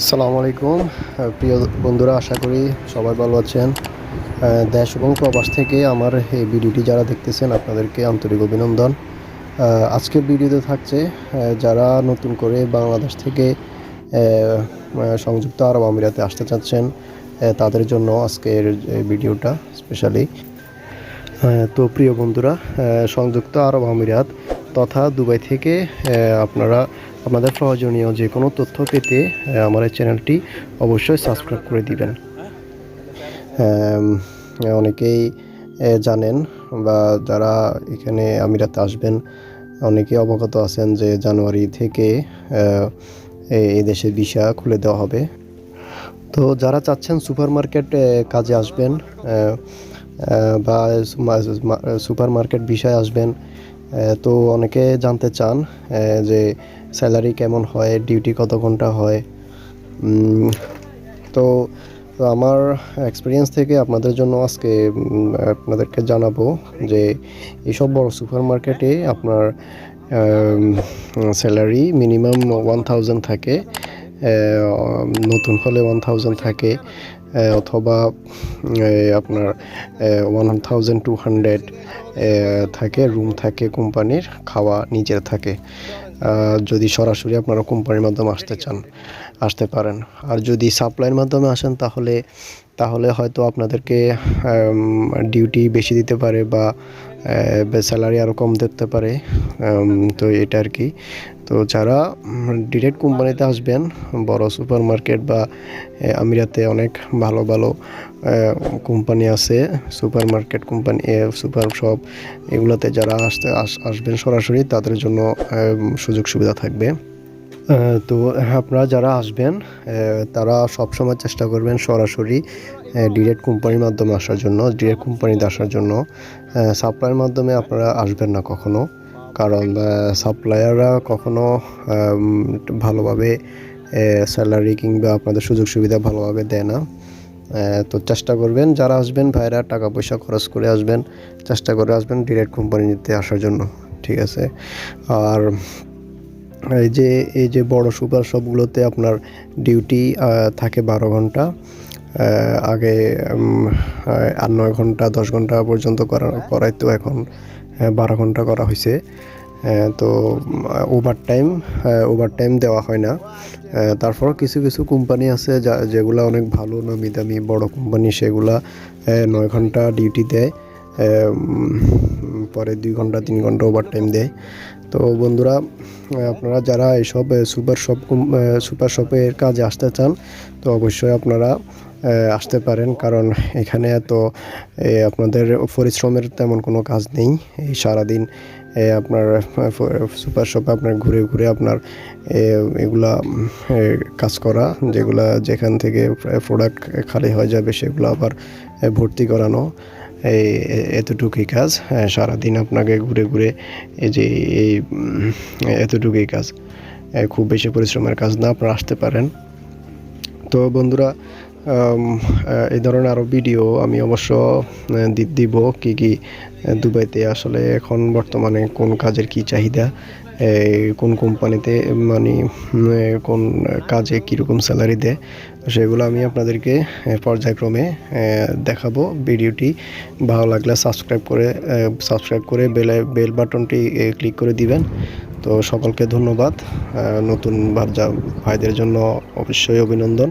আসসালামু আলাইকুম। প্রিয় বন্ধুরা, আশা করি সবাই ভালো আছেন। দেশ এবং প্রবাস থেকে আমার এই ভিডিওটি যারা দেখতেছেন, আপনাদেরকে আন্তরিক অভিনন্দন। আজকের ভিডিওতে থাকছে যারা নতুন করে বাংলাদেশ থেকে সংযুক্ত আরব আমিরাতে আসতে চাচ্ছেন তাদের জন্য আজকের ভিডিওটা স্পেশালি তো প্রিয় বন্ধুরা সংযুক্ত আরব আমিরাত তথা দুবাই থেকে আপনারা আপনাদের প্রয়োজনীয় যে কোনো তথ্য পেতে আমার চ্যানেলটি অবশ্যই সাবস্ক্রাইব করে দিবেন। অনেকেই জানেন বা যারা এখানে আমিরাতে আসবেন অনেকেই অবগত আছেন যে জানুয়ারি থেকে এই এই দেশে ভিসা খুলে দেওয়া হবে। তো যারা চাচ্ছেন সুপার মার্কেট কাজে আসবেন বা সুপার মার্কেট বিষয়ে আসবেন তো অনেকে জানতে চান যে স্যালারি কেমন হয়, ডিউটি কত ঘণ্টা হয়। তো আমার এক্সপিরিয়েন্স থেকে আপনাদের জন্য আজকে আপনাদেরকে জানাব যে এইসব বড় সুপার মার্কেটে আপনার স্যালারি মিনিমাম ওয়ান থাউজেন্ড থাকে নতুন হলে ওয়ান থাউজেন্ড থাকে। অথবা আপনার ওয়ান থাউজেন্ড টু হান্ড্রেড থাকে রুম থাকে, কোম্পানির, খাওয়া নিজের থাকে। যদি সরাসরি আপনারা কোম্পানির মাধ্যমে আসতে চান, আসতে পারেন। আর যদি সাপ্লাইয়ের মাধ্যমে আসেন, তাহলে তাহলে হয়তো আপনাদেরকে ডিউটি বেশি দিতে পারে বা স্যালারি আরও কম দিতে পারে তো এটা আর কি। তো যারা ডিরেক্ট কোম্পানিতে আসবেন, বড় সুপার মার্কেট বা আমিরাতে অনেক ভালো ভালো কোম্পানি আছে supermarket company super shop এগুলোতে যারা আসতে, আস- আসবেন সরাসরি, তাদের জন্য সুযোগ সুবিধা থাকবে। তো আপনারা যারা আসবেন তারা সবসময় চেষ্টা করবেন সরাসরি ডিরেক্ট কোম্পানির মাধ্যমে আসার জন্য ডিরেক্ট কোম্পানিতে আসার জন্য। সাপ্লাইয়ের মাধ্যমে আপনারা আসবেন না কখনো, কারণ সাপ্লায়াররা কখনো ভালোভাবে স্যালারি কিংবা আপনাদের সুযোগ সুবিধা ভালোভাবে দেয় না। তো চেষ্টা করবেন, যারা আসবেন, ভাইরা টাকা পয়সা খরচ করে আসবেন, চেষ্টা করে আসবেন ডিরেক্ট কোম্পানিতে আসার জন্য, ঠিক আছে? আর এই যে এই যে বড় সুপার শপগুলোতে আপনার ডিউটি থাকে বারো ঘণ্টা আগে আট নয় ঘণ্টা, দশ ঘণ্টা পর্যন্ত করা, করাইতো এখন বারো ঘণ্টা করা হয়েছে তো ওভার টাইম ওভার টাইম দেওয়া হয় না। তারপর কিছু কিছু কোম্পানি আছে যা, যেগুলো অনেক ভালো, নামি দামি বড় কোম্পানি, সেগুলা নয় ঘণ্টা ডিউটি দেয়। পরে দুই ঘণ্টা তিন ঘণ্টা ওভার টাইম দেয়। তো বন্ধুরা আপনারা যারা এইসব সুপার শপ সুপার শপের কাজে আসতে চান তো অবশ্যই আপনারা আসতে পারেন। কারণ এখানে এ, আপনাদের পরিশ্রমের তেমন কোনো কাজ নেই। এই সারাদিন আপনার সুপার শপে আপনার ঘুরে ঘুরে আপনার এগুলা কাজ করা যেগুলা যেখান থেকে প্রোডাক্ট খালি হয়ে যাবে সেগুলো আবার ভর্তি করানো। এই এতটুকুই কাজ সারাদিন আপনাকে ঘুরে ঘুরে এই যে, এই এতটুকুই কাজ। খুব বেশি পরিশ্রমের কাজ না, আপনারা আসতে পারেন। তো বন্ধুরা এই ধরনের আরও ভিডিও আমি অবশ্য দিব কি কি দুবাইতে আসলে এখন বর্তমানে কোন কাজের কি চাহিদা কোন কোম্পানিতে মানে কোন কাজে কীরকম স্যালারি দেয় সেগুলো আমি আপনাদেরকে পর্যায়ক্রমে দেখাবো। ভিডিওটি ভালো লাগলে সাবস্ক্রাইব করে সাবস্ক্রাইব করে বেলে বেল বাটনটি ক্লিক করে দিবেন। তো সকলকে ধন্যবাদ। নতুন ভাজা ভাইদের জন্য অবশ্যই অভিনন্দন।